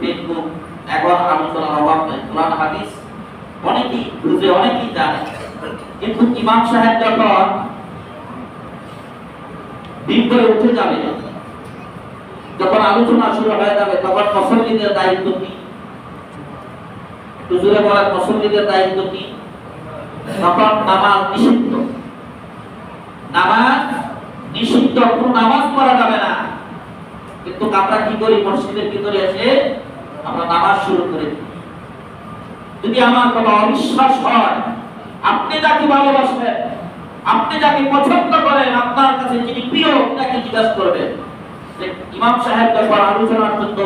Facebook এখন আলোচনার অভাব নেই। কোরআন হাদিস অনেকেই বুঝে, অনেকেই জানে। কিন্তু ইমাম সাহেব যখন বিপরে উঠে যাবে, যখন আলোচনা শুরু হয়ে যাবে, তখন মুসল্লিদের দায়িত্ব কি? হুজুরে বলেন, মুসল্লিদের দায়িত্ব কি? তখন নামাজ নিষিদ্ধ। নামাজ নিষিদ্ধ নামাজ পড়া যাবে না। কিন্তু আমরা কি করি? মসজিদের ভিতরে এসে আমরা নামাজ শুরু করে যদি আমার কোনো অবিশ্বাস হয়, আপনি যাকে ভালোবাসেন আপনি যাকে পছন্দ করেন, আপনার কাছে যিনি প্রিয়, তাকে জিজ্ঞাসা করবেন ইমাম সাহেব যখন আলোচনার জন্য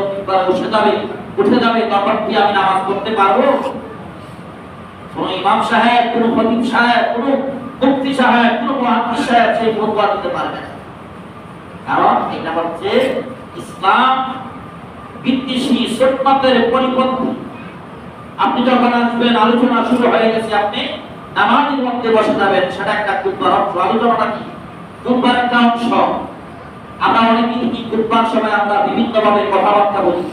যাবে, উঠে যাবে, তখন কি আমি নামাজ পড়তে পারব? কোন ইমাম সাহেব, কোন খতিব সাহেব, কোন সাহেব, কোন মুহাদ্দিস সাহেব সেই দিতে পারবে না। কারণ এটা হচ্ছে ইসলাম বিদ্বেষী পরিপন্থী। আপনি যখন আসবেন, আলোচনা শুরু হয়ে গেছে, আপনি নামাজের মধ্যে বসে যাবেন। সেটা একটা কুব্বার অংশ আলোচনাটা কি? কুব্বার একটা অংশ। আমরা কি কুব্বার সময় আমরা বিভিন্ন ভাবে কথাবার্তা বলি।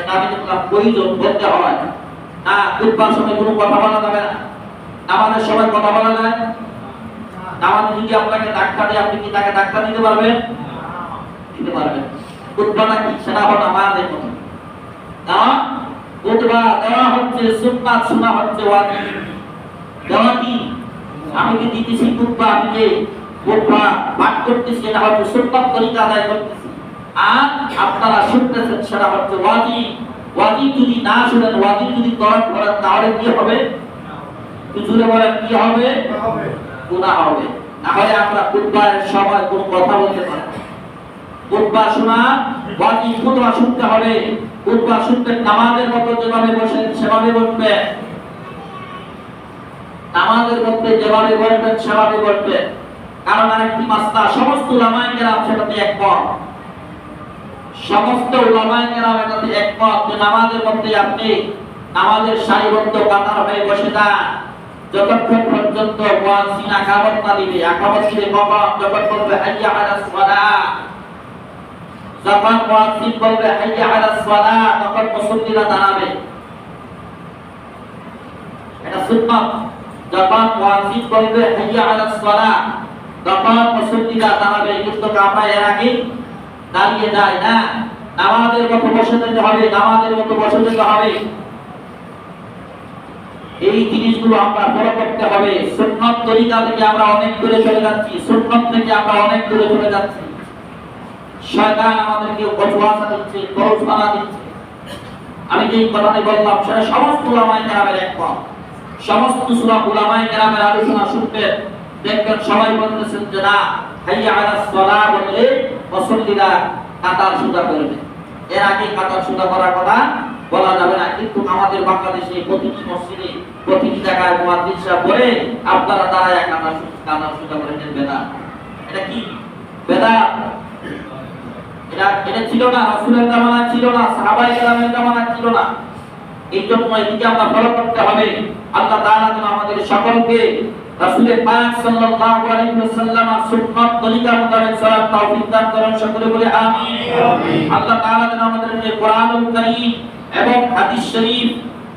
এটা আমি দেখলাম প্রয়োজন বলতে হয় না। কুব্বার সময় কোনো কথা বলা যাবে না। নামাজের সময় কথা বলা যায়? নামাজে যদি আপনাকে ধাক্কা দেয়, আপনি কি তাকে ধাক্কা দিতে পারবেন? দিতে পারবেন। কুব্বাটা কি? সেটা হলো নামাজের মতো। না কুতবা দেওয়া হচ্ছে সুন্নাত শোনা হচ্ছে ওয়াজিব। দেওয়া কি? আমি দিতেছি কুতবা আমি যে পাঠ করতেছি এটা হচ্ছে সুন্নাত তরিকা আদায় করতেছি। আর আপনারা শুনতেছেন সেটা হচ্ছে ওয়াজিব। ওয়াজিব যদি না শুনেন যদি করেন তাহলে কি হবে? জুড়ে বলেন কি হবে? হবে। তাহলে আমরা কুতবার সময় কোনো কথা বলতে পারি না। শোনা ওয়াজিব খুতবা শুনতে হবে। খুতবা শুনতে নামাজের মতো যেভাবে বসেন সেভাবে বসবেন নামাজের মধ্যে যেভাবে বসবেন সেভাবে বসবেন কারণ আরেকটি মাসলা সমস্ত উলামায়ে কেরাম সেটাতে একমত। সমস্ত উলামায়ে কেরাম এটাতে একমত যে নামাজের মধ্যে আপনি নামাজের সারিবদ্ধ কাতার হয়ে বসে যান। যতক্ষণ পর্যন্ত মুয়াজ্জিন আকামত না দিবে আকামত দিবে কখন যখন হাইয়া আলাস সালাহ যখন মুয়াজ্জিন বলবে, হাইয়া আলাস সালাহ তখন মুসল্লিরা দাঁড়াবে। এটা সুন্নাত। যখন মুয়াজ্জিন বলবে, হাইয়া আলাস সালাহ তখন মুসল্লিরা দাঁড়াবে। কিন্তু আমরা এর আগে দাঁড়িয়ে যাই না। নামাজের মতো বসে যেতে হবে, নামাজের মতো বসে যেতে হবে। এই জিনিসগুলো আমরা ফলো করতে হবে। সুন্নত তরিকা থেকে আমরা অনেক দূরে চলে যাচ্ছি। সুন্নত থেকে আমরা অনেক দূরে চলে যাচ্ছি। শয়তান আমাদেরকে ওয়াসওয়াসা দিচ্ছে কৌশলা দিচ্ছে। আমি যে কথাটি বললাম, সেটা সমস্ত উলামায়ে কেরামের একমত সমস্ত সূরা উলামায়ে কেরামের আলোচনা শুনবেন দেখবেন সবাই বলতেছেন যে, না, হাইয়া আলাস সালাহ বললে মুসল্লিরা কাতার সুদা করবে এর আগে কাতার সুদা করার কথা বলা যাবে না, কিন্তু আমাদের বাংলাদেশে প্রতিটি মসজিদে, প্রতিটি জায়গায় মুয়াজ্জিন সাহেব বলে, আপনারা দাঁড়ায় কাতার সুদা করে নেন বেদা এটা কি? বেদা এটা এটা ছিল না রাসূলের জামানা ছিল না সাহাবায়ে কেরামের জামানা ছিল না। এই জন্য এদিকে আমরা ফলো করতে হবে। আল্লাহ তাআলা যেন আমাদের সকলকে রাসূলের পাক সাল্লাল্লাহু আলাইহি ওয়াসাল্লাম সুন্নাত তরিকা মোতাবেক চলার তৌফিক দান করেন সকলে বলে আমিন। আল্লাহ তাআলা যেন আমাদেরকে কোরআনুল কারীম এবং হাদিস শরীফ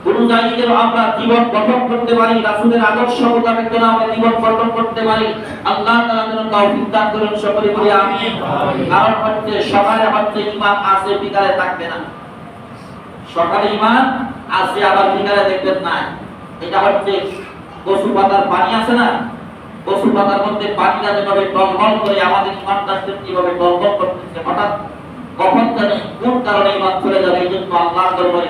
অনুযায়ী যেন আমরা জীবন গঠন করতে পারি রাসূলের আদর্শ মোতাবেক যেন আমরা জীবন গঠন করতে পারি আল্লাহ তাআলা যেন তৌফিক দান করেন সকলে বলে আমিন। কারণ হচ্ছে সকালে হচ্ছে ঈমান আছে বিকালে থাকবে না। সকালে ঈমান আছে আবার বিকালে দেখবেন না এটা হচ্ছে কচু পাতার পানি আছে না? কচু পাতার মধ্যে পানিটা যেভাবে টলমল করে আমাদের ইমানটা যেভাবে টলমল করতেছে হঠাৎ কখন জানি কোন কারণে ইমান চলে যাবে এই জন্য আল্লাহর দরবারে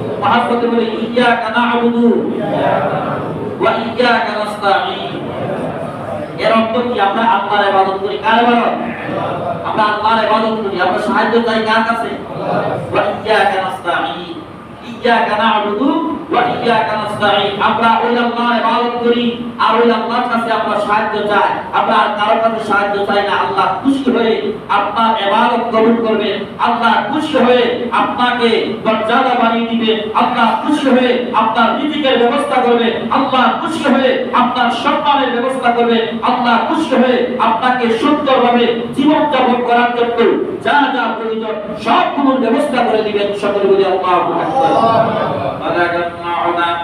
মহাব্বতে বলে ইয়া কানা আবুদু ওয়া ইয়া কানা নাস্তাঈন। এর অর্থ কি? আমরা আল্লাহর ইবাদত করি। কার ইবাদত? আমরা আল্লাহর ইবাদত করি। আমরা সাহায্য চাই কার কাছে? ওয়া ইয়া নাস্তাঈন। ইয়াকা না'বুদু ওয়া ইয়াকা নাস্তাঈন। আমরা আল্লাহর ইবাদত করি আর আল্লাহর কাছে আমরা সাহায্য চাই। আমরা কারোর কাছে সাহায্য চাই না। আল্লাহ খুশি হয়ে আপনার ইবাদত কবুল করবেন। আল্লাহ খুশি হয়ে আপনাকে মর্যাদা বানিয়ে দিবেন। আল্লাহ খুশি হয়ে আপনার রিজিকের ব্যবস্থা করবেন। আল্লাহ খুশি হয়ে আপনার সম্মানের ব্যবস্থা করবেন। আল্লাহ খুশি হয়ে আপনাকে সুন্দরভাবে জীবন যাপন করার জন্য যা যা প্রয়োজন সবগুলোর ব্যবস্থা করে দিবেন। সকলে বলে আল্লাহ আকবার। ولا جمعنا